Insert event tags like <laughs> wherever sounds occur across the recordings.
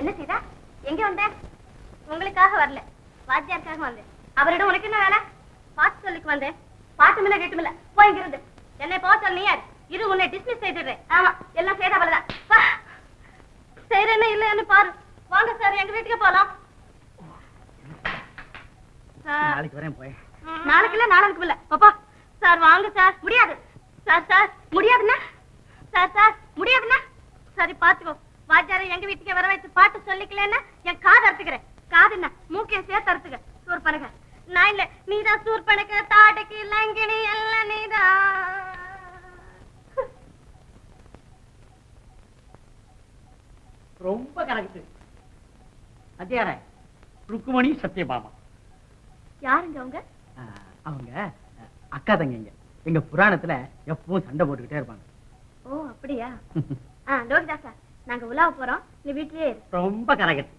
என்ன சீதா? எங்க வந்த உங்களுக்காக வரல. வாத்தியாருக்காக வந்தேன். அவரிடம் உனக்கு என்ன வேலை? பாட்டு சொல்லிக்கு வந்தேன். பாட்டு மில்ல கேட்டு மில்ல. போய் இங்கிருந்து. என்னை போக சொன்னியா இரு உன்னை டிஸ்மிஸ் செய்துடுறேன். ஆமா எல்லாம் செய்த அவளதான். வா. செய்யறேன்னு இல்லைன்னு பாரு. வாங்க சார் எங்க வீட்டுக்கு போலாம். நாளைக்கு வரேன் போய் நாளைக்கு இல்ல நாளைக்கு இல்ல. பாப்பா சார் வாங்க சார் முடியாது. சார் சார் முடியாதுன்னா? சார் சார் முடியாதுன்னா? சரி பாத்துக்கோ வாத்தியாரை எங்க வீட்டுக்கு வர வைத்து பாட்டு சொல்லிக்கலன்னா என் காது அறுத்துக்கிறேன். காது என்ன மூக்கையும் சேர்த்து அறுத்துக்க. சூர் பண்ணுங்க நான் இல்ல நீதான் சூர் பண்ணுக்க தாடைக்கு லங்கினி எல்லாம் நீதான். ரொம்ப கரெக்ட் அத்தியார ருக்குமணி சத்யபாமா. யாருங்க அவங்க? அவங்க அக்கா தங்கைங்க. எங்க புராணத்துல எப்பவும் சண்டை போட்டுக்கிட்டே இருப்பாங்க. ஓ அப்படியா? <laughs> ஆ லோகிதாசா நாங்க உலாவ போறோம். நீ வீட்லயே இரு. ரொம்ப கரெக்ட்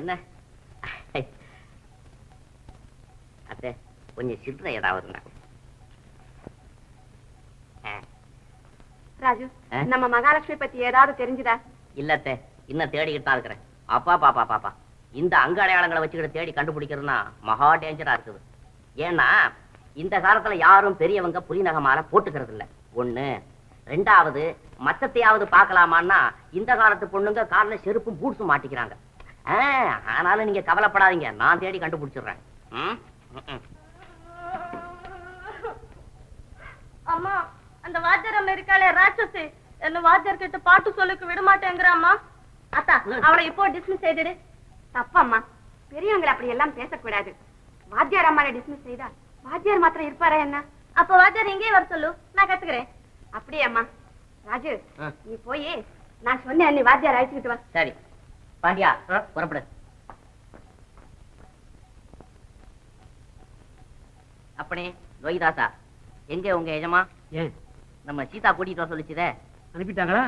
என்ன? அத்தை கொஞ்சம் சில்லறை ஏதாவது ராஜு? நம்ம மகாலட்சுமி பத்தி ஏதாவது தெரிஞ்சுதா? இல்லத்தே இன்னும் தேடிக்கிட்டு தான் இருக்கிறேன். அப்பா பாப்பா பாப்பா. இந்த அங்க அடையாளங்களை வச்சுக்கிட்டு தேடி கண்டுபிடிக்கிறதுனா மகா டேஞ்சரா இருக்குது. ஏன்னா இந்த காலத்துல யாரும் பெரியவங்க புலி நகமால போட்டுக்கிறது இல்ல ஒண்ணு. ரெண்டாவது மச்சத்தையாவது பார்க்கலாமான்னா இந்த காலத்து பொண்ணுங்க கால்ல செருப்பும் பூட்ஸும் மாட்டிக்கிறாங்க. ஆனாலும் நீங்க கவலைப்படாதீங்க. நான் தேடி கண்டுபிடிச்சிடுறேன். அம்மா அந்த வாத்தியாரம் இருக்காளே ராட்சசி. என்ன வாத்தியார் கிட்ட பாட்டு சொல்லிக்க விட மாட்டேங்கிறாம்மா அத்தா அவளை இப்போ டிஸ்மிஸ் செய்துடு. தப்பம்மா. பெரியவங்களை அப்படி எல்லாம் பேசக்கூடாது. வாத்தியார் அம்மாவை டிஸ்மிஸ் செய்தா வாத்தியார் மாத்திரம் இருப்பாரா என்ன? அப்ப வாத்தியார் இங்கேயே வர சொல்லு நான் கத்துக்கிறேன். அப்படியே அம்மா ராஜு. நீ போய் நான் சொன்னேன் நீ வாத்தியார் அழைச்சிக்கிட்டு வா. சரி. பாண்டியா புறப்படு. அப்பனே லோகிதாசா எங்க உங்க எஜமா? ஏன்? நம்ம சீதா கூட்டிட்டு வர சொல்லிச்சுதே. அனுப்பிட்டாங்களா?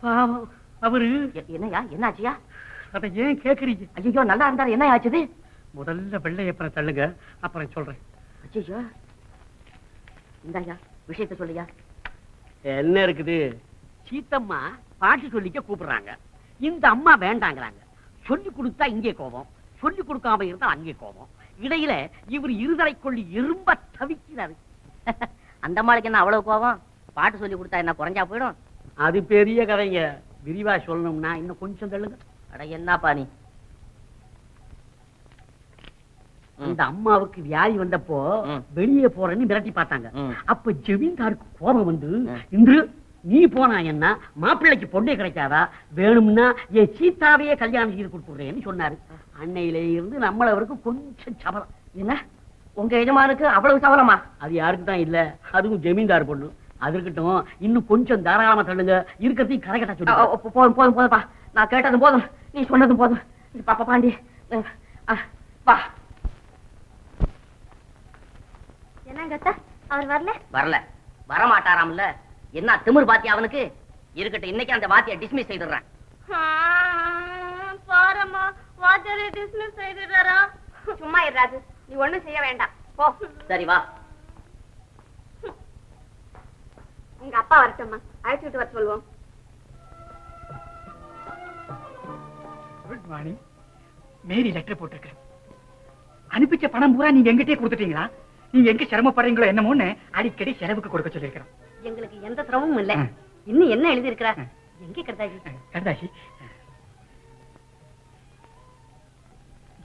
பாவம் அவரு. எ- என்னய்யா என்னாச்சியா அதை ஏன் கேக்குறீங்க? ஐயோ நல்லா இருந்தாரு என்ன ஆச்சுது? முதல்ல வெள்ளையப்பனை தள்ளுங்க. அப்புறம் சொல்றேன். இந்தாயா விஷயத்த சொல்லியா. என்ன இருக்குது? சீத்தம்மா பாட்டு சொல்லிக்க கூப்பிடுறாங்க. இந்த அம்மா வேண்டாங்கிறாங்க. சொல்லி கொடுத்தா இங்கே கோபம். சொல்லி கொடுக்காம இருந்தா அங்கே கோபம். இடையில இவர் இருதலை கொள்ளி எறும்ப தவிக்கிறாரு. <laughs> அந்த அம்மாளுக்கு என்ன அவ்வளவு கோவம் பாட்டு சொல்லி கொடுத்தா என்ன குறைஞ்சா போயிடும்? அது பெரிய கதைங்க. விரிவா சொல்லணும்னா இன்னும் கொஞ்சம் தள்ளுங்க. அட என்னப்பா நீ? இந்த அம்மாவுக்கு வியாதி வந்தப்போ. வெளியே போறேன்னு மிரட்டி பார்த்தாங்க. அப்ப ஜமீன்தாருக்கு கோபம் வந்து. இன்று நீ போனா என்ன? மாப்பிள்ளைக்கு பொண்ணே கிடைக்காதா? வேணும்னா என் சீதாவையே கல்யாணம் செய்து கொடுத்துடுறேன்னு சொன்னாரு. அன்னையில இருந்து நம்மள அவருக்கு கொஞ்சம் சபலம் என்ன? உங்க எஜமானுக்கு அவ்வளவு சவலமா அது யாருக்கு தான் இல்ல. அதுவும் ஜமீன்தார் பொண்ணு. அது இருக்கட்டும் இன்னும் கொஞ்சம் தாராளமா தள்ளுங்க. இருக்கிறதையும் கரெக்டா சொல்லி போதும் போதும் போதும்ப்பா. நான் கேட்டதும் போதும். நீ சொன்னதும் போதும். பாப்பா பாண்டி. வா. அவர் வரல. வரல. வரமாட்டாராம்ல. என்ன திமிர் பாத்தியா அவனுக்கு? இருக்கட்டும் இன்னைக்கு அந்த வாத்தியை டிஸ்மிஸ் செய்துடுறேன். பாரம்மா வாத்தியாரை டிஸ்மிஸ் செய்துடுறாரா? சும்மா இரு ராஜு நீ ஒண்ணும் செய்ய வேண்டாம். போ. சரி வா. உங்க அப்பா வரட்டும்மா. அழைச்சிட்டு வர சொல்லுவோம். குட் மார்னிங் மேரி லெட்டர் போட்டிருக்கேன் அனுப்பிச்ச பணம் பூரா நீங்க எங்கிட்டே கொடுத்துட்டீங்களா? நீங்க எங்க சிரமப்படுறீங்களோ என்னமோன்னு அடிக்கடி செலவுக்கு கொடுக்க சொல்லியிருக்கிறோம். எங்களுக்கு எந்த சிரமமும் இல்ல. இன்னும் என்ன எழுதி இருக்கிறா. எங்க கருதாஜி கருதாசி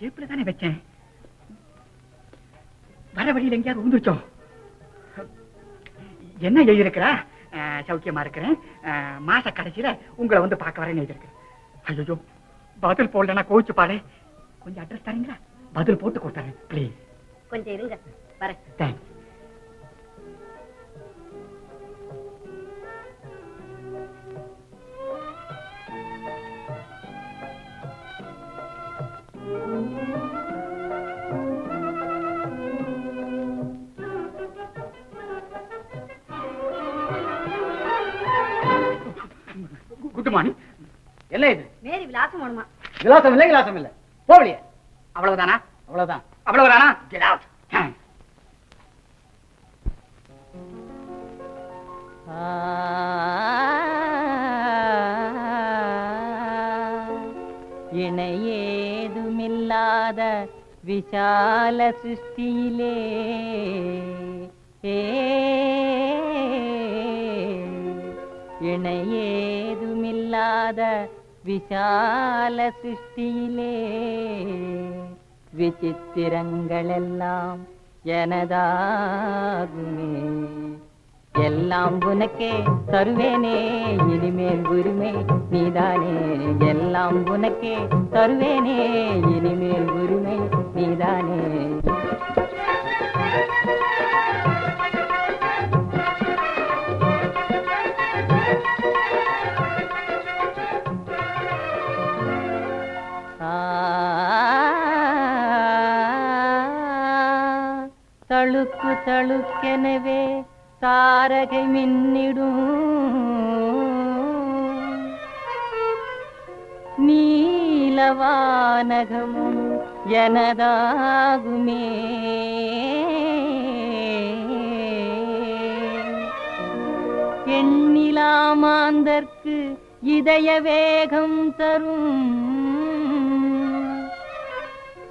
ஜேப்ல தானே வச்சேன். வர வழியில் எங்கேயாவது உந்துச்சோம் என்ன எழுதியிருக்கிறா? சௌக்கியமா இருக்கிறேன். மாச கடைசியில உங்களை வந்து பார்க்க வரேன்னு எழுதியிருக்கிறேன். ஐயோ பதில் போடலன்னா கோவிச்சு பாடு கொஞ்சம் அட்ரஸ் தரீங்களா? பதில் போட்டு கொடுத்தாரு ப்ளீஸ் கொஞ்சம் இருங்க. வர தேங்க்ஸ். குட் மார்னிங் என்ன இது? மேரி விலாசம் வேணுமா? விலாசம் இல்லை விலாசம் இல்லை. போகலையே. அவ்வளவுதானா? அவ்வளவுதான்? அவ்வளவுதானா? Get out. இணையேதுமில்லாத விஷால சிருஷ்டியிலே. இணையேதுமில்லாத விஷால சிருஷ்டியிலே. விசித்திரங்களெல்லாம் எனதாகுமே. எல்லாம் உனக்கே தருவேனே இனிமேல் உரிமை நீதானே. எல்லாம் உனக்கே தருவேனே இனிமேல் உரிமை நீதானே. தழுக்கு தழுக்கெனவே தாரகை மின்னிடும். நீலவானகமும் எனதாகுமே. எண்ணிலாமாந்தற்கு இதய வேகம் தரும்.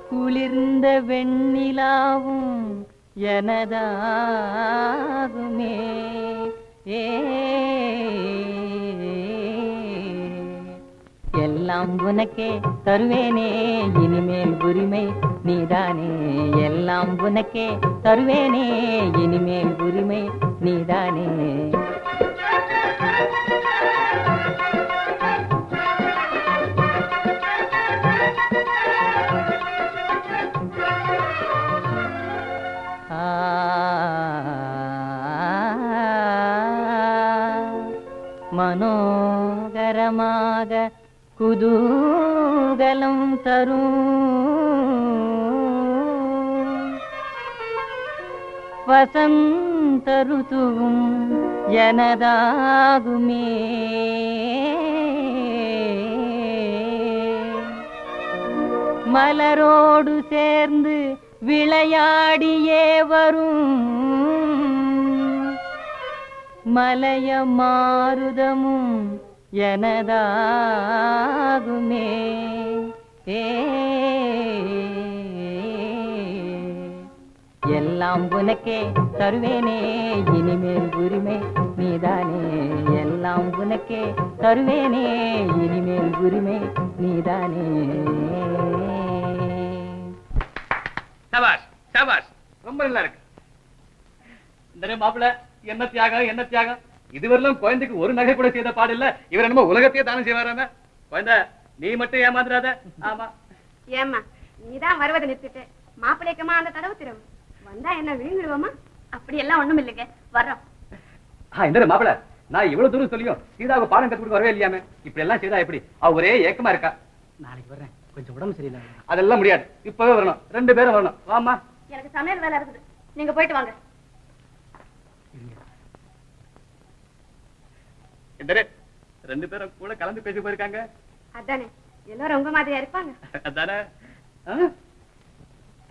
குளிர்ந்த வெண்ணிலாவும் எனதாகுமே. எல்லாம் உனக்கே தருவேனே இனிமேல் உரிமை நீதானே. எல்லாம் உனக்கே தருவேனே இனிமேல் உரிமை நீதானே. குதூகலம் தரும். வசந்த ருதுவும் எனதாகுமே. மலரோடு சேர்ந்து விளையாடியே வரும். மலைய மாருதமும் எனதாகுமே. ஏ. எல்லாம் உனக்கே தருவேனே இனிமேல் உரிமை நீதானே. எல்லாம் உனக்கே தருவேனே இனிமேல் உரிமை நீதானே. சபாஷ் சபாஷ். ரொம்ப நல்லா இருக்கு. இந்த மாப்பிள்ள என்ன தியாகம் என்ன தியாகம்? இதுவரையிலும் குழந்தைக்கு ஒரு நகை கூட செய்த பாடு இல்ல. இவர் என்னமோ உலகத்தையே தானம் செய்வாராம. குழந்தை நீ மட்டும் ஏமாந்துடாத. ஆமா. ஏம்மா நீதான் வருவதை நிறுத்திட்டு மாப்பிள்ளைக்கமா அந்த தடவு திறவு? வந்தா என்ன விழுங்கிடுவோமா அப்படி எல்லாம் ஒண்ணும் இல்லைங்க. வர்றோம். இந்த மாப்பிள்ள? நான் இவ்வளவு தூரம் சொல்லியும் சீதாவுக்கு பாடம் கத்து கொடுக்க வரவே இல்லையாமே? இப்படி எல்லாம் செய்தா எப்படி? அவ ஒரே ஏக்கமா இருக்கா. நாளைக்கு வர்றேன். கொஞ்சம் உடம்பு சரியில்லை. அதெல்லாம் முடியாது. இப்பவே வரணும். ரெண்டு பேரும் வரணும். வாமா எனக்கு சமையல் வேலை இருக்குது. நீங்க போயிட்டு வாங்க. இந்த ரெண்டு பேரும் கூட கலந்து பேசி போயிருக்காங்க. அதானே. எல்லாரும் உங்க மாதிரியா இருப்பாங்க. அதானே?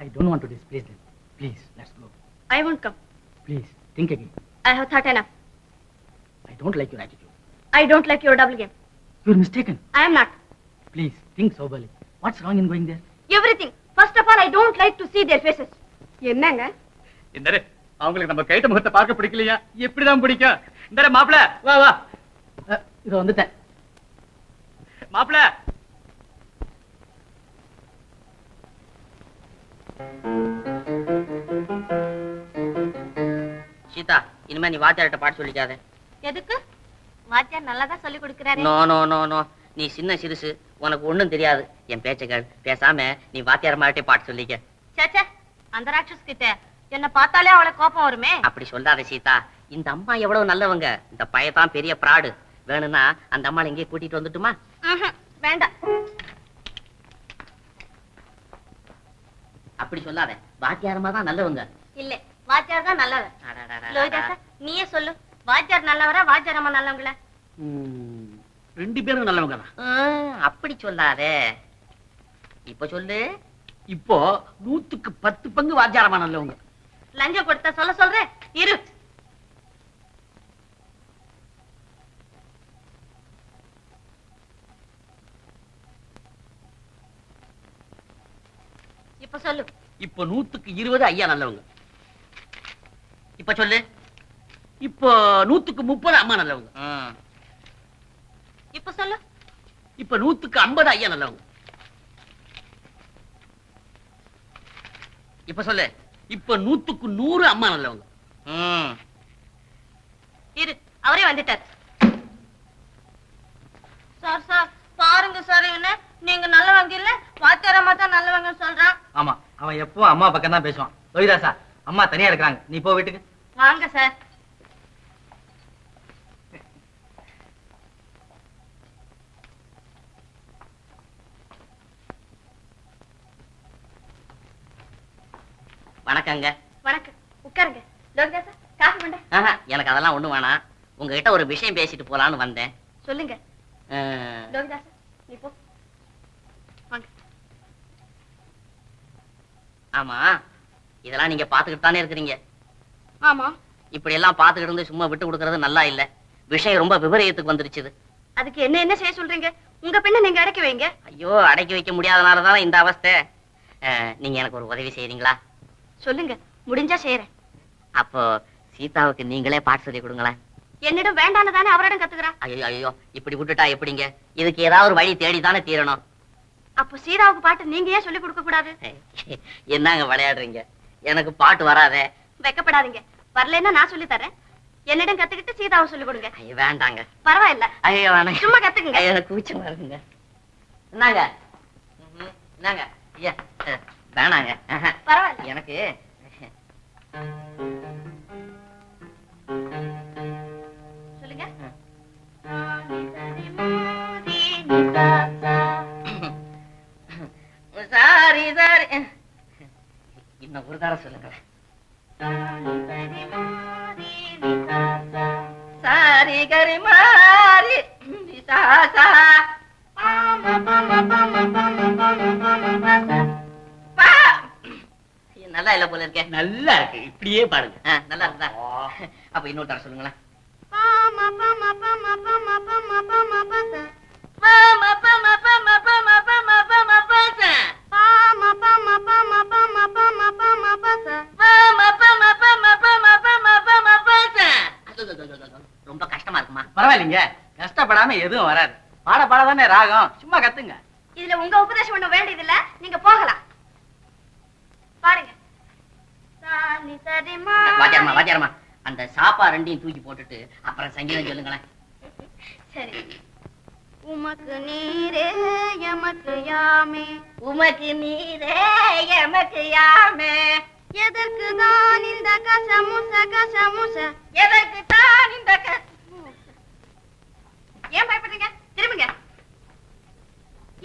I don't want to displace them. Please let's go I won't come. Please think again I have thought enough. I don't like your attitude. I don't like your double game. You are mistaken I am not. Please think soberly. What's wrong in going there Everything. First of all, I don't like to see their faces. என்னங்க? இந்த அவங்களுக்கு நம்ம கைட்ட முகத்தை பார்க்க பிடிக்கலையா? எப்படிதான் பிடிக்கும்? இந்த மாப்பிள வா வா. இதோ வந்துட்டேன். மாப்பிள! சீதா இனிமே நீ வாத்தியார்ட்ட பாட்டு சொல்லிக்காத. எதுக்கு? வாத்தியார் நல்லா தான் சொல்லி கொடுக்கிறாரு. No no no no. நீ சின்ன சிறுசு உனக்கு ஒண்ணும் தெரியாது. என் பேச்ச கேள். பேசாம நீ வாத்தியார் மாட்டே பாட்டு சொல்லிக்க. சேச்சே அந்த ராட்சஸ் கிட்ட. என்ன பார்த்தாலே அவளுக்கு கோபம் வருமே. அப்படி சொல்லாத சீதா. இந்த அம்மா எவ்வளவு நல்லவங்க. இந்த பையதான் பெரிய பிராடு. வேணும்னா அந்த அம்மாளை இங்கே கூட்டிட்டு வந்துட்டுமா. வேண்டாம். அப்படி சொல்லாத. வாத்தியாரமா தான் நல்லவங்க. இல்ல வாத்தியார் தான் நல்லவர். நீயே சொல்லு வாத்தியார் நல்லவரா வாத்தியார் அம்மா நல்லவங்களா ரெண்டு பேரும் நல்லவங்க தான் அப்படி சொல்லாதே. இப்ப சொல்லு. இப்போ நூத்துக்கு பத்து பங்கு வாத்தியாரமா நல்லவங்க. லஞ்சம் கொடுத்தா சொல்ல சொல்றேன். இரு. சொல்லு. இப்ப நூத்துக்கு இருபது ஐயா நல்லவங்க. இப்ப சொல்லு. இப்போ நூத்துக்கு முப்பது அம்மா நல்லவங்க. இப்ப சொல்லு. இப்ப நூத்துக்கு ஐம்பது ஐயா நல்லவங்க. இப்ப சொல்லு. இப்ப நூத்துக்கு நூறு அம்மா நல்லவங்க. இரு அவரே வந்துட்டார். சார் சார் பாருங்க சார் இவன. நீங்க நல்லவங்க இல்ல வாத்தியாரம்மா தான் ஆமா அவன் எப்போ அம்மா பக்கம் தான் பேசுவான். லோகிதாசா அம்மா தனியா இருக்கிறாங்க. நீ போ வீட்டுக்கு. வாங்க சார் வணக்கங்க. வணக்கம். உட்காருங்க. லோகதாசா காஃபி பண்ண ஆஹா, எனக்கு அதெல்லாம் ஒண்ணு வேணாம். உங்ககிட்ட ஒரு விஷயம் பேசிட்டு போலான்னு வந்தேன். சொல்லுங்க. அஹ், லோகதாசா நீ போ. ஆமா. இதெல்லாம் நீங்க பாத்துக்கிட்டு தானே இருக்கிறீங்க. ஆமா. இப்படி எல்லாம் பாத்துக்கிட்டு இருந்து சும்மா விட்டு கொடுக்கறது நல்லா இல்ல. விஷயம் ரொம்ப விபரீதத்துக்கு வந்துருச்சு அதுக்கு என்ன என்ன செய்ய சொல்றீங்க? உங்க பெண்ணை நீங்க அடக்கி வைங்க. ஐயோ அடக்கி வைக்க முடியாதனாலதான் இந்த அவஸ்தை. நீங்க எனக்கு ஒரு உதவி செய்றீங்களா? சொல்லுங்க. முடிஞ்சா செய்யறேன் அப்போ சீதாவுக்கு நீங்களே பாட்டு சொல்லி கொடுங்களேன். என்னிடம் வேண்டான்னு தானே அவரிடம் கத்துக்கிறா? ஐயோ ஐயோ இப்படி விட்டுட்டா எப்படிங்க? இதுக்கு ஏதாவது ஒரு வழி தேடி தானே தீரணும். அப்ப சீதாவுக்கு பாட்டு நீங்க ஏன் சொல்லி கொடுக்க கூடாது? என்னங்க விளையாடுறீங்க? எனக்கு பாட்டு வராதே. வெக்கப்படாதீங்க. வரலைன்னா நான் சொல்லி தரேன் என்னிடம் கத்துக்கிட்டு சீதாவை சொல்லி கொடுங்க. வேண்டாங்க. பரவாயில்ல. ஐயோ வேணாங்க. சும்மா கத்துக்குங்க. எனக்கு கூச்சமா இருக்குங்க என்னங்க. என்னங்க? ஐயா வேணாங்க. பரவாயில்ல. எனக்கு சொல்லுங்க. சாரி சாரி இன்னும் ஒரு தடவை சொல்லுங்களேன் சாரி கரி மாரி சா சா பா. ஐயோ, நல்லா இல்ல போல இருக்கே. நல்லா இருக்கு. இப்படியே பாருங்க. நல்லா இருக்குதா? அப்ப இன்னொரு தடவை சொல்லுங்களேன். ரொம்ப கஷ்டமா இருக்குமா? பரவாயில்லைங்க. கஷ்டப்படாம எதுவும் வராது. பாட பாட தானே ராகம். சும்மா கத்துங்க. இதுல உங்க உபதேசம் ஒண்ணும் வேண்டியதில்ல நீங்க போகலாம். பாருங்க. வாத்தியாரமா வாத்தியாரமா அந்த சாப்பா ரெண்டையும் தூக்கி போட்டுட்டு அப்புறம் சங்கீதம் சொல்லுங்களேன். சரி. உமக்கு நீரே எமக்கு யாமே? உமக்கு நீரே எமக்கு யாமே? எதற்கு தான் இந்த கசமுச கசமுச? எதற்கு தான் இந்த க- ஏன் பயப்படுறீங்க? திரும்புங்க.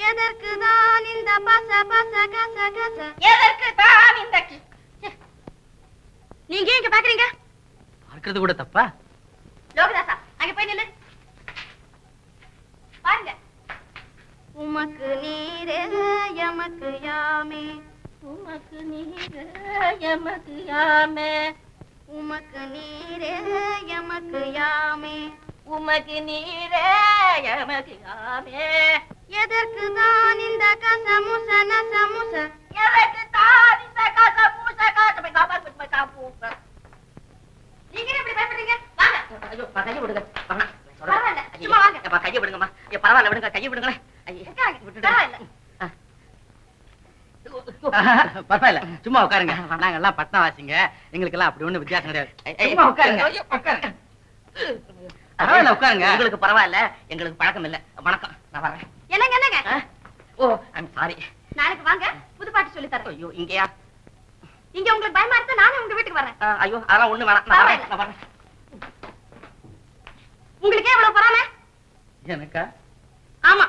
எதற்கு தான் இந்த பச பச கச கச? எதற்கு தான் இந்த நீங்க இங்க பாக்குறீங்க? பார்க்கறது கூட தப்பா? லோகதாசா அங்க போய் நில்லு. பாருங்க. உமக்கு நீரே எமக்கு யாமே. உமக்கு நீரே எமக்கு யாமே. உமக்கு நீரே எமக்கு யாமே. உமக்கு நீரே எமக்கு யாமே. எதற்கு தான் இந்த கசமுச நசமுச எதற்கு தான் இந்த கச பூச காச போய் காப்பா போய் காப்பூச நீங்க ஏன் இப்படி பயப்படுறீங்க? வாங்க. ஐயோ கையை விடுங்க. சொல்றேன். பரவாயில்ல, சும்மா வாங்க. கையை விடுங்கம்மா. ஏ, பரவாயில்ல விடுங்க. கையை விடுங்களேன் ஐயே, உட்காருங்க, விட்டுடுங்க. பரவாயில்ல. பரவாயில்ல சும்மா உட்காருங்க. நாங்க எல்லாம் பட்டணவாசிங்க. எங்களுக்கு எல்லாம் அப்படி ஒண்ணும் வித்தியாசம் கிடையாது. சும்மா உட்காருங்க. உட்காருங்க. பரவாயில்ல உட்காருங்க. உங்களுக்கு பரவாயில்ல எங்களுக்கு பழக்கம் இல்ல. வணக்கம் நான் வரேன். என்னங்க என்னங்க? ஓ ஐம் சாரி நாளைக்கு வாங்க புது பாட்டு சொல்லி தரேன். ஐயோ இங்கயா? இங்க உங்களுக்கு பயமா இருந்தா நானே உங்க வீட்டுக்கு வரேன். ஐயோ அதெல்லாம் ஒண்ணு வேணாம். நான் வரேன் நான் வரேன். உங்களுக்கே இவ்வளவு பொறாம? எனக்கா? ஆமா.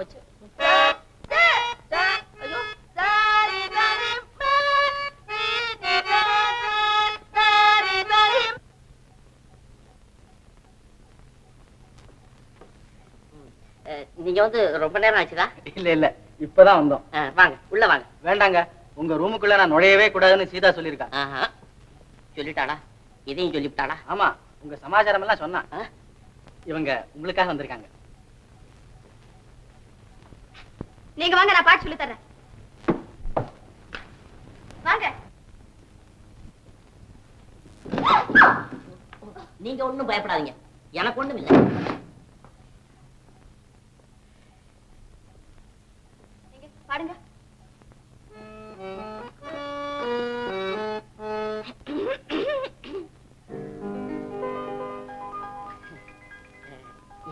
போச்சு நீங்க வந்து ரொம்ப நேரம் ஆச்சுதா இல்ல இல்ல. இப்பதான் வந்தோம். வாங்க. உள்ள வாங்க. வேண்டாங்க. உங்க ரூமுக்குள்ள நான் நுழையவே கூடாதுன்னு சீதா சொல்லிருக்கா சொல்லிட்டாளா? இதையும் சொல்லிவிட்டாளா? ஆமா. உங்க சமாச்சாரம் எல்லாம் சொன்னா இவங்க உங்களுக்காக வந்திருக்காங்க. நீங்க வாங்க நான் பாட்டு சொல்லி தர்றேன். வாங்க. நீங்க ஒண்ணும் பயப்படாதீங்க. எனக்கு ஒண்ணும் இல்லை நீங்க பாடுங்க.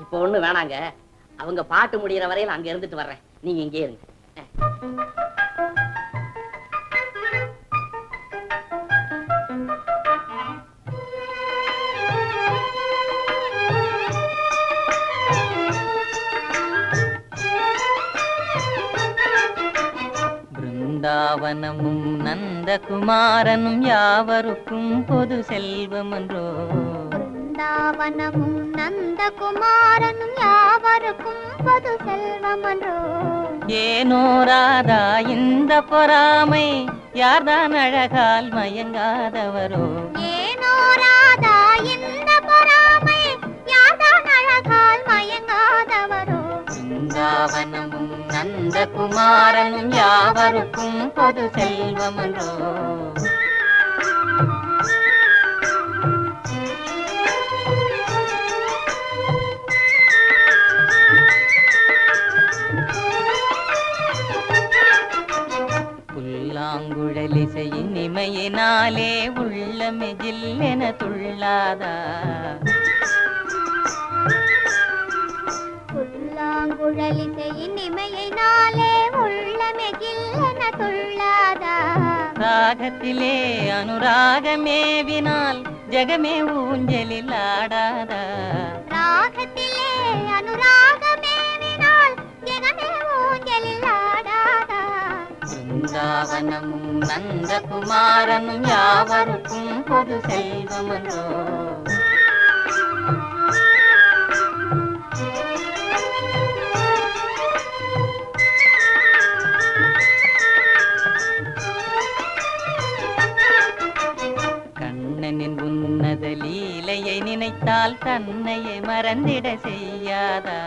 இப்போ ஒண்ணு வேணாங்க. அவங்க பாட்டு முடியிற வரையில அங்க இருந்துட்டு வர்றேன். நீங்க இங்கே இருங்க. பிருந்தாவனமும் நந்தகுமாரனும் யாவருக்கும் பொது செல்வமன்றோ பிருந்தாவனமும் நந்தகுமாரனும் யாவருக்கும் பொது செல்வமன்றோ ஏனோ ராதா இந்த பொறாமை யார்தான் அழகால் மயங்காதவரோ? ஏனோ ராதா இந்த பொறாமை யார்தான் அழகால் மயங்காதவரோ? பிருந்தாவனமும் நந்தகுமாரனும் யாவருக்கும் பொது செல்வமன்றோ புல்லாங்குழலிசை இனிமையினாலே உள்ளமே ஜில்லென துள்ளாதா? புல்லாங்குழலிசை இனிமையினாலே உள்ளமே கில்லென துள்ளாதா? ராகத்திலே அனுராகமேவினால் ஜெகமே ஊஞ்சலில் ஆடாதா? ராகத்திலே அனுராகமேவினால் பிருந்தாவனமும் நந்தகுமாரனும் யாவருக்கும் பொது செல்வமன்றோ? கண்ணனின் உன்னத லீலையை நினைத்தால் தன்னையை மறந்திட செய்யாதா?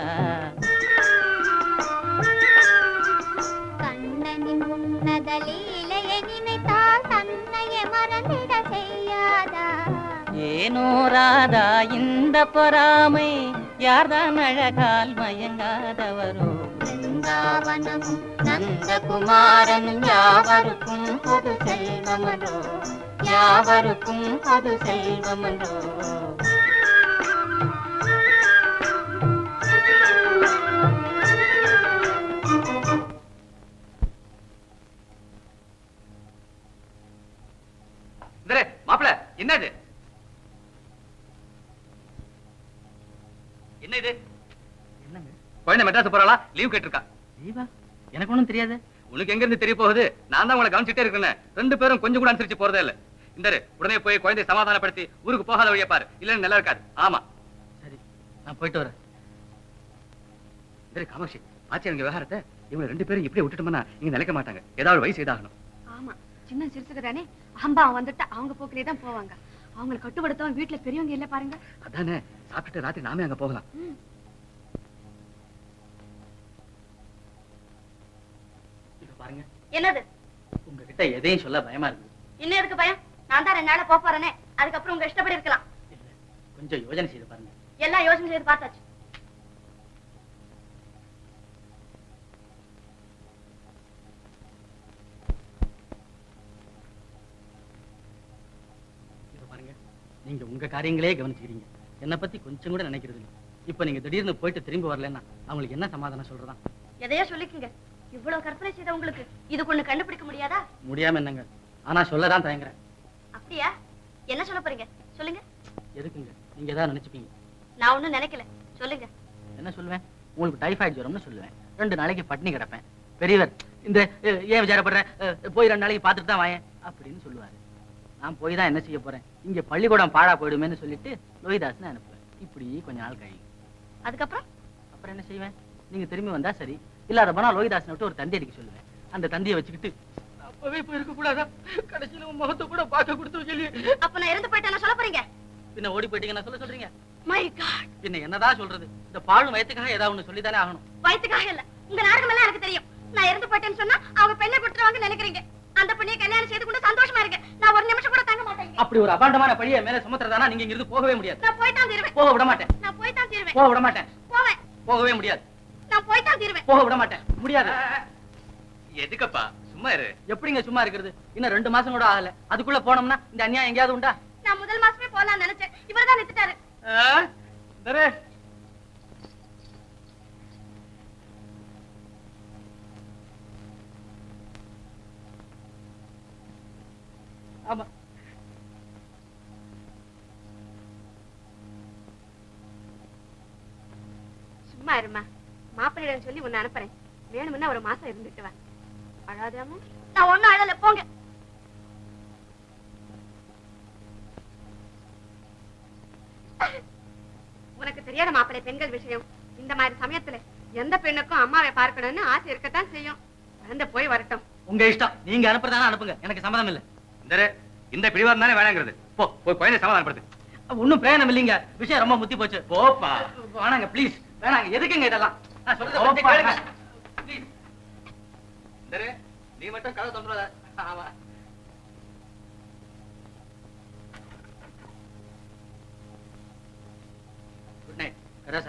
லீலையை நினைத்தால் தன்னையே மறந்திட செய்யாதா? ஏனோ ராதா இந்த பொறாமை யார்தான் அழகால் மயங்காதவரோ? பிருந்தாவனமும் நந்தகுமாரனும் யாவருக்கும் பொது செல்வமன்றோ? யாவருக்கும் பொது செல்வமன்றோ? மாப்பிள என்ன இது என்ன இது? என்னங்க? குழந்தை மெட்ராஸ் போறாளா? லீவ் கேட்டிருக்கா. தீபா எனக்கு ஒண்ணும் தெரியாது. உனக்கு எங்க இருந்து தெரிய போகுது? நான் தான் உங்களை கவனிச்சுட்டே இருக்கேன் ரெண்டு பேரும் கொஞ்சம் கூட அனுசரிச்சு போறதே இல்ல. இந்தரு உடனே போய் குழந்தையை சமாதானப்படுத்தி ஊருக்கு போகாத வழியா பாரு. இல்லன்னு நல்லா இருக்காது. ஆமா. சரி நான் போயிட்டு வரேன். இந்தரு காமாட்சி ஆச்சு எங்க விவகாரத்தை இவங்க ரெண்டு பேரும் இப்படி விட்டுட்டோம்னா இங்க நிலைக்க மாட்டாங்க. ஏதாவது வயசு இதாகணும். ஆமா சின்ன சிறுசுக்கு தானே? அம்பா வந்துட்டு. அவங்க போக்கிலே தான் போவாங்க. அவங்களை கட்டுப்படுத்தவும் வீட்டுல பெரியவங்க இல்ல பாருங்க. அதானே? சாப்பிட்டுட்டு ராத்திரி நாமே அங்க போகலாம். பாருங்க. என்னது? உங்ககிட்ட எதையும் சொல்ல பயமா இருக்குது இன்னும் எதுக்கு பயம்? நான் தான் ரெண்டு நாளா போறேனே. அதுக்கப்புறம் உங்க இஷ்டப்படி இருக்கலாம். கொஞ்சம் யோசனை செய்து பாருங்க. எல்லாம் யோசனை செய்து பார்த்தாச்சு. நீங்க உங்க காரியங்களே கவனிச்சுக்கிறீங்க. என்னை பத்தி கொஞ்சம் கூட நினைக்கிறது இல்லை. இப்ப நீங்க திடீர்னு போயிட்டு திரும்பி வரலன்னா அவங்களுக்கு என்ன சமாதானம் சொல்றதா? எதையோ சொல்லிக்குங்க. இவ்வளவு கற்பனை செய்த உங்களுக்கு இதுக்கு ஒண்ணு கண்டுபிடிக்க முடியாதா? முடியாம என்னங்க? ஆனா சொல்லதான் தயங்குறேன். அப்படியா? என்ன சொல்ல போறீங்க? சொல்லுங்க. எதுக்குங்க? நீங்க ஏதாவது நினைச்சுப்பீங்க. நான் ஒண்ணும் நினைக்கல. சொல்லுங்க. என்ன சொல்லுவேன்? உங்களுக்கு டைஃபாய்டு ஜுரம்னு சொல்லுவேன். ரெண்டு நாளைக்கு பட்டினி கிடப்பேன். பெரியவர் இந்த ஏன் விசாரப்படுற? போய் ரெண்டு நாளைக்கு பார்த்துட்டு தான் வாயேன். அப்படின்னு சொல்லுவாரு. நான் போய் தான் என்ன செய்ய போறேன்? இங்க பள்ளிக்கூடம் பாழா போயிடுமேன்னு சொல்லிட்டு லோகிதாசனை அனுப்புவேன் இப்படி கொஞ்ச நாள் கழியும். அதுக்கப்புறம்? அப்புறம் என்ன செய்வேன்? நீங்க திரும்பி வந்தா சரி. இல்லாத போனா லோகிதாசன் விட்டு ஒரு தந்தி அடிக்க சொல்லுவேன். அந்த தந்தியை வச்சுக்கிட்டு அப்பவே போயிருக்க கூடாதா? கடைசியில உன் முகத்தை கூட பார்க்க கொடுத்து சொல்லி அப்ப நான் இறந்து போயிட்டேன் சொல்ல போறீங்க? பின்ன ஓடி போயிட்டீங்கன்னா சொல்ல சொல்றீங்க? மை காட் பின்ன என்னதான் சொல்றது? இந்த பாழும் வயத்துக்காக ஏதாவது ஒண்ணு சொல்லித்தானே ஆகணும். வயித்துக்காக இல்ல. உங்க நாடகம் எல்லாம் எனக்கு தெரியும். நான் இறந்து போயிட்டேன்னு சொன்னா அவங்க பெண்ணை கொடுத்துருவாங்க நினைக்கிறீங்க. அந்த பெண்ணையை கல்யாணம் செய்து கொண்டு சந்தோஷமா இருக்கு. நான் ஒரு நிமிஷம் கூட தங்க மாட்டேங்க அப்படி ஒரு அபாண்டமான பழிய மேல சுமத்துறதானா? நீங்க இங்கிருந்து போகவே முடியாது. நான் போய் தான் தீருவேன். போக விட மாட்டேன். நான் போய் தான் தீருவேன். போக விட மாட்டேன். போவேன். போகவே முடியாது. நான் போய் தான் தீருவேன். போக விட மாட்டேன். முடியாது. எதுக்கப்பா? சும்மா இரு. எப்படிங்க சும்மா இருக்கிறது? இன்னும் ரெண்டு மாசம் கூட ஆகல. அதுக்குள்ள போனோம்னா இந்த அநியாயம் எங்கேயாவது உண்டா? நான் முதல் மாசமே போலாம்னு நினைச்சேன். இவர் தான் ஆமா. சும்மா இருமா. மாப்பிள்ளையிடம் சொல்லி உன்னை அனுப்புறேன். வேணும்னா ஒரு மாசம் இருந்துட்டு வா. அழாதாம நான் ஒண்ணும் அழல. போங்க. உனக்கு தெரியாத மாப்பிள்ளை பெண்கள் விஷயம். இந்த மாதிரி சமயத்துல எந்த பெண்ணுக்கும் அம்மாவை பார்க்கணும்னு ஆசை இருக்கத்தான் செய்யும். வந்து போய் வரட்டும். உங்க இஷ்டம். நீங்க அனுப்புறதானா அனுப்புங்க. எனக்கு சம்மதம் இல்ல. இந்த இந்த பிடிவாதம் தானே வேணாங்கிறது. போ போய் குழந்தை சமாதானப்படுத்து. ஒண்ணும் பிரயோஜனம் இல்லைங்க. விஷயம் ரொம்ப முத்தி போச்சு. போப்பா. வேணாங்க ப்ளீஸ் வேணாங்க எதுக்குங்க இதெல்லாம்? நான் சொல்றத கேளுங்க. நீ மட்டும் கதை தொந்தரவாத ஆமா. குட் நைட் கதா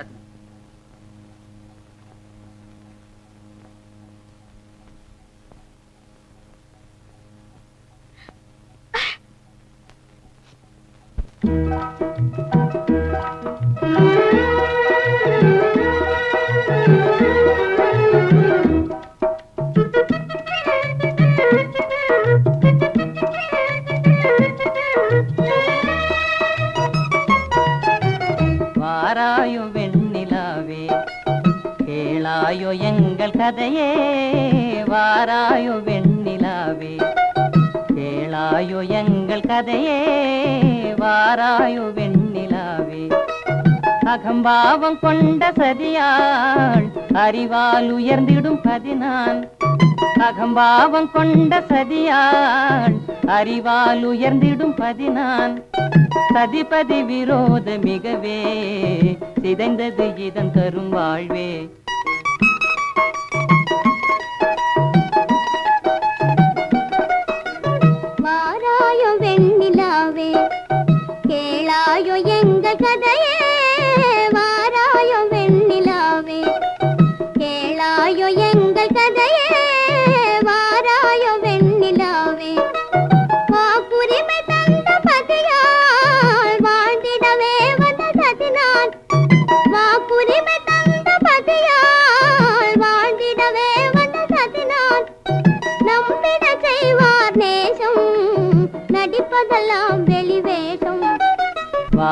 வாராயோ வெண்ணிலாவே கேளாயோ எங்கள் கதையே. வாராயோ வெண்ணிலாவே கேளாயோ எங்கள் கதையே. வாராயோ வெண்ணிலாவே. அகம்பாவம் கொண்ட சதியாள் அறிவால் உயர்ந்திடும் பதினான். அகம்பாவம் கொண்ட சதியாள் அறிவால் உயர்ந்திடும் பதினான். சதிபதி விரோத மிகவே சிதைந்தது இதன் தரும் வாழ்வே. வாராயோ வெண்ணிலாவே. எங்க கதை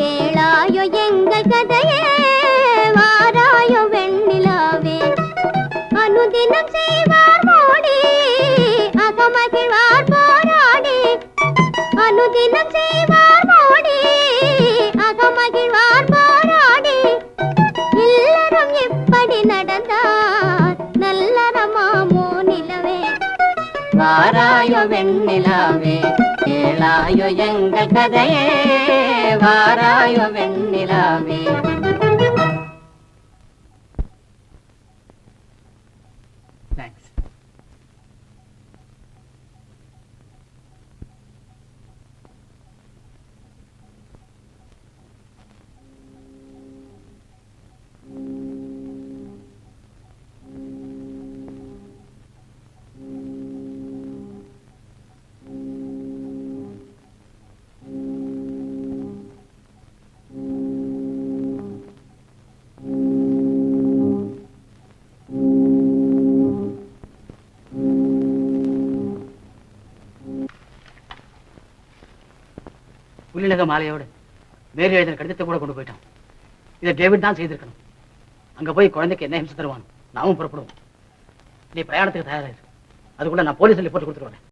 கேளாயோ எங்கள் கதையே வாராயோ வெண்ணிலாவே. அனுதினம் செய்வார் மோடி அகமகிழ்வார் போராடி. அனுதினம் செய்வார் மோடி அகமகிழ்வார் போராடி. இல்லறம் எப்படி நடந்தார் நல்லறமாமோ நிலவே. வாராயோ வெண்ணிலாவே. கேளாயோ எங்கள் கதையே வாராயோ வெண்ணிலாவே. தேங்க்ஸ் புள்ளிலக மாலையோட மேரி எழுதின கடிதத்தை கூட கொண்டு போயிட்டான். இதை டேவிட் தான் செய்திருக்கணும். அங்க போய் குழந்தைக்கு என்ன ஹிம்சை தருவான் நாமும் புறப்படுவோம். நீ பிரயாணத்துக்கு தயாராயிரு. அதுக்குள்ள நான் போலீஸில் போட்டு கொடுத்துருவேன்